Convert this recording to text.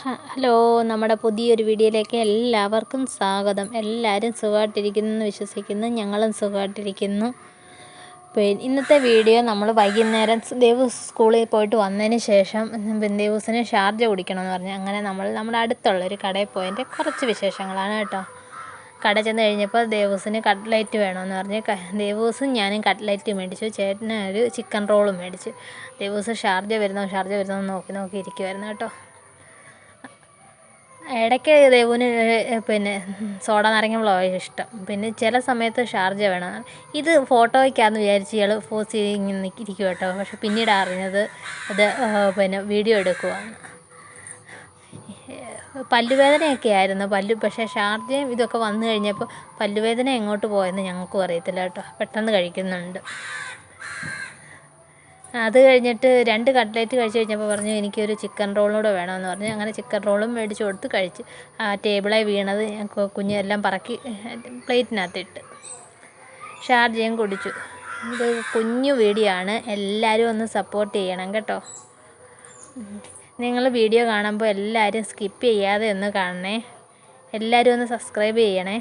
Hello നമ്മുടെ പുതിയൊരു വീഡിയോയിലേക്ക് എല്ലാവർക്കും സ്വാഗതം. എല്ലാവരും സുഖമായിട്ടിരിക്കുന്നു എന്ന് വിശ്വസിക്കുന്നു. ഞങ്ങളും സുഖമായിട്ടിരിക്കുന്നു. ഇന്നത്തെ വീഡിയോ നമ്മൾ വൈകുന്നേരം ദേവ് സ്കൂളിൽ പോയിട്ട് വന്നതിന് ശേഷം ദേവൂസിന് ഷാർജ കുടിക്കണമെന്ന് പറഞ്ഞു. അങ്ങനെ നമ്മൾ നമ്മുടെ അടുത്തുള്ള ഒരു കടയിൽ പോയതിന്റെ കുറച്ച് വിശേഷങ്ങളാണ് കേട്ടോ. കട ചെന്ന് കഴിഞ്ഞപ്പോൾ ദേവൂസിന് കട്ട്ലൈറ്റ് വേണമെന്ന് പറഞ്ഞ്. ദേവൂസും ഞാനും കട്ട്ലൈറ്റ് മേടിച്ചു. ചേട്ടന് ഒരു ചിക്കൻ റോളും മേടിച്ചു. ദേവൂസ് ഷാർജ വരുന്നോ ഷാർജ വരുന്നോ നോക്കി നോക്കി ഇരിക്കുമായിരുന്നു കേട്ടോ. ഇടയ്ക്ക് ദേവുവിന് പിന്നെ സോഡ നാരങ്ങ വെള്ളമാണ് ഇഷ്ടം. പിന്നെ ചില സമയത്ത് ഷാർജ വേണം. ഇത് ഫോട്ടോയ്ക്കാന്ന് വിചാരിച്ച് ഇയാൾ ഫോസ് ചെയ്ത് ഇങ്ങനെ ഇരിക്കും കേട്ടോ. പക്ഷെ പിന്നീട് അറിഞ്ഞത് അത് പിന്നെ വീഡിയോ എടുക്കുവാണ്. പല്ലുവേദനയൊക്കെ ആയിരുന്നു. പല്ലു പക്ഷേ ഷാർജയും ഇതൊക്കെ വന്നു കഴിഞ്ഞപ്പോൾ പല്ലുവേദന എങ്ങോട്ട് പോയെന്ന് ഞങ്ങൾക്കും അറിയത്തില്ല കേട്ടോ. പെട്ടെന്ന് കഴിക്കുന്നുണ്ട്. അത് കഴിഞ്ഞിട്ട് രണ്ട് കട്ട്ലേറ്റ് കഴിച്ച് കഴിഞ്ഞപ്പോൾ പറഞ്ഞു എനിക്കൊരു ചിക്കൻ റോളും കൂടെ വേണമെന്ന് പറഞ്ഞു. അങ്ങനെ ചിക്കൻ റോളും മേടിച്ച് കൊടുത്ത് കഴിച്ച്. ആ ടേബിളായി വീണത് ഞാൻ എല്ലാം പറക്കി പ്ലേറ്റിനകത്തിട്ട്. ഷാർജയും കുടിച്ചു. ഇത് കുഞ്ഞു വീഡിയോ എല്ലാവരും ഒന്ന് സപ്പോർട്ട് ചെയ്യണം കേട്ടോ. നിങ്ങൾ വീഡിയോ കാണുമ്പോൾ എല്ലാവരും സ്കിപ്പ് ചെയ്യാതെ ഒന്ന് കാണണേ. എല്ലാവരും ഒന്ന് സബ്സ്ക്രൈബ് ചെയ്യണേ.